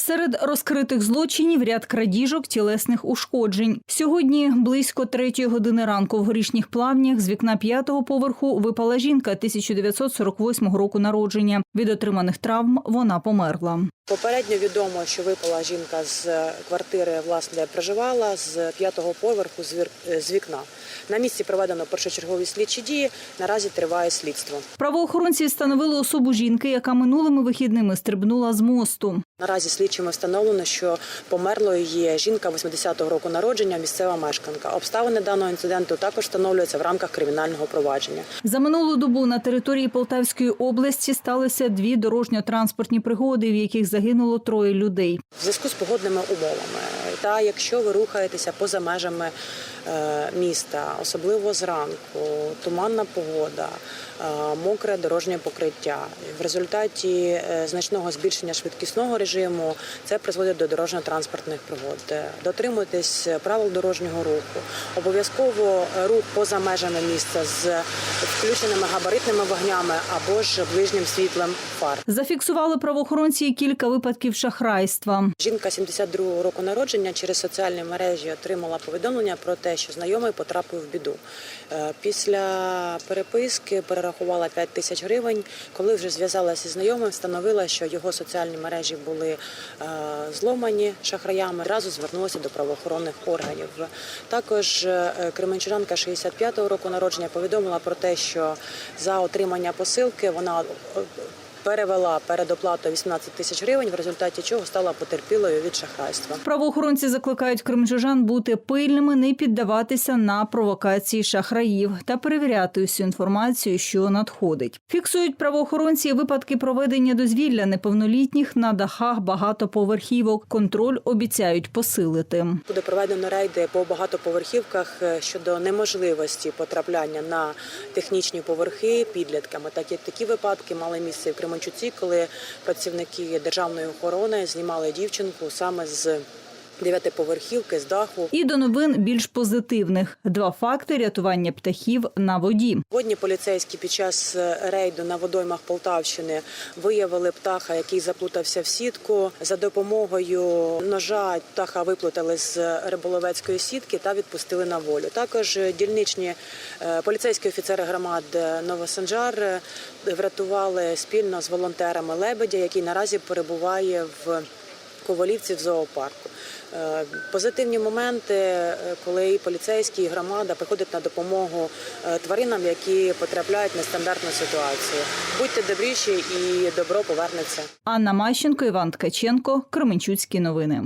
Серед розкритих злочинів ряд крадіжок тілесних ушкоджень. Сьогодні близько третьої години ранку в горішніх плавнях з вікна п'ятого поверху випала жінка 1948 року народження. Від отриманих травм вона померла. Попередньо відомо, що випала жінка з квартири, власне, де проживала, з п'ятого поверху з з вікна. На місці проведено першочергові слідчі дії. Наразі триває слідство. Правоохоронці встановили особу жінки, яка минулими вихідними стрибнула з мосту. Наразі слідчими встановлено, що померлою є жінка 80-го року народження, місцева мешканка. Обставини даного інциденту також встановлюються в рамках кримінального провадження. За минулу добу на території Полтавської області сталося дві дорожньо-транспортні пригоди, в яких загинуло троє людей. В зв'язку з погодними умовами, та якщо ви рухаєтеся поза межами е, міста, особливо зранку, туманна погода, е, мокре дорожнє покриття. В результаті е, значного збільшення швидкісного режиму це призводить до дорожньо-транспортних пригод. Дотримуйтесь правил дорожнього руху. Обов'язково рух поза межами міста з включеними габаритними вогнями або ж ближнім світлем фар. Зафіксували правоохоронці і випадків шахрайства. Жінка 72-го року народження через соціальні мережі отримала повідомлення про те, що знайомий потрапив в біду. Е, Після переписки перерахувала 5 тисяч гривень. Коли вже зв'язалася зі знайомим, встановила, що його соціальні мережі були е, зломані шахраями. Одразу звернулася до правоохоронних органів. Також е, кременчужанка 65-го року народження повідомила про те, що за отримання посилки вона перевела передоплату 18 тисяч гривень, в результаті чого стала потерпілою від шахрайства. Правоохоронці закликають кримчужан бути пильними, не піддаватися на провокації шахраїв та перевіряти усю інформацію, що надходить. Фіксують правоохоронці випадки проведення дозвілля неповнолітніх на дахах багатоповерхівок. Контроль обіцяють посилити. Буде проведено рейди по багатоповерхівках е, щодо неможливості потрапляння на технічні поверхи підлітками. Так як такі випадки мали місце в Кременчуці, коли працівники державної охорони знімали дівчинку саме з дев'ятиповерхівки з даху. І до новин більш позитивних: два факти рятування птахів на воді. Сьогодні поліцейські під час е, рейду на водоймах Полтавщини виявили птаха, який заплутався в сітку. За допомогою ножа птаха виплутали з риболовецької сітки та відпустили на волю. Також е, дільничні е, поліцейські офіцери громад е, Новосанжар е, врятували спільно з волонтерами лебедя, який наразі перебуває в Ковалівці в зоопарку. Е, Позитивні моменти, е, коли і поліцейські, і громада приходять на допомогу е, тваринам, які потрапляють в нестандартну ситуацію. Будьте добріші і добро повернеться. Анна Мащенко, Іван Ткаченко, Кременчуцькі новини.